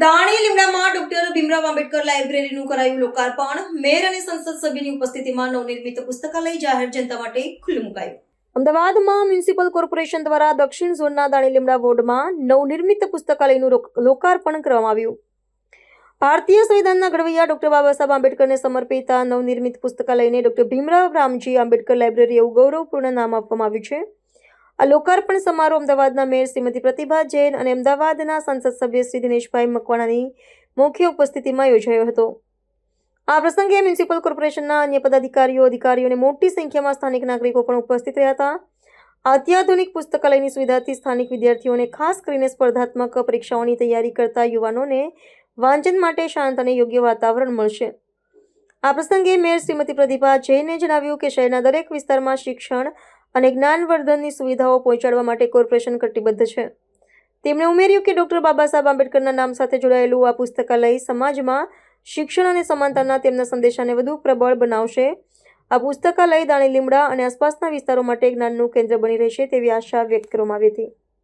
ભીમરાવ આંબેડકર લાઇબ્રેરીનું કરાયું લોકાર્પણ. મેયર અને સંસદ સભ્યની ઉપસ્થિતિમાં નવનિર્મિત પુસ્તકાલય જાહેર જનતા માટે ખુલ્લું મુકાયું. અમદાવાદમાં મ્યુનિસિપલ કોર્પોરેશન દ્વારા દક્ષિણ ઝોનના દાણીલીમડા વોર્ડમાં નવનિર્મિત પુસ્તકાલયનું લોકાર્પણ કરવામાં આવ્યું. ભારતીય સંવિધાનના ઘડવૈયા ડોક્ટર બાબા સાહેબ આંબેડકરને સમર્પિત આ નવનિર્મિત પુસ્તકાલયને ડોક્ટર ભીમરાવ રામજી આંબેડકર લાઇબ્રેરી એવું ગૌરવપૂર્ણ નામ આપવામાં આવ્યું છે. આ લોકાર્પણ સમારોહ અમદાવાદના મેયર શ્રીમતી પ્રતિભા જૈન અને અમદાવાદના સંસદ સભ્ય શ્રી દિનેશભાઈ મકવાણાની મુખ્ય ઉપસ્થિતિમાં યોજાયો હતો. આ પ્રસંગે મ્યુનિસિપલ કોર્પોરેશનના અન્ય પદાધિકારીઓ અધિકારીઓને મોટી સંખ્યામાં સ્થાનિક નાગરિકો પણ ઉપસ્થિત રહ્યા હતા. અત્યાધુનિક પુસ્તકાલયની સુવિધાથી સ્થાનિક વિદ્યાર્થીઓને ખાસ કરીને સ્પર્ધાત્મક પરીક્ષાઓની તૈયારી કરતા યુવાનોને વાંચન માટે શાંત અને યોગ્ય વાતાવરણ મળશે. આ પ્રસંગે મેયર શ્રીમતી પ્રતિભા જૈને જણાવ્યું કે શહેરના દરેક વિસ્તારમાં શિક્ષણ અને જ્ઞાનવર્ધનની સુવિધાઓ પહોંચાડવા માટે કોર્પોરેશન કટિબદ્ધ છે. તેમણે ઉમેર્યું કે ડોક્ટર બાબા સાહેબ આંબેડકરના નામ સાથે જોડાયેલું આ પુસ્તકાલય સમાજમાં શિક્ષણ અને સમાનતાના તેમના સંદેશાને વધુ પ્રબળ બનાવશે. આ પુસ્તકાલય દાણી લીમડા અને આસપાસના વિસ્તારો માટે જ્ઞાનનું કેન્દ્ર બની રહેશે તેવી આશા વ્યક્ત કરવામાં આવી હતી.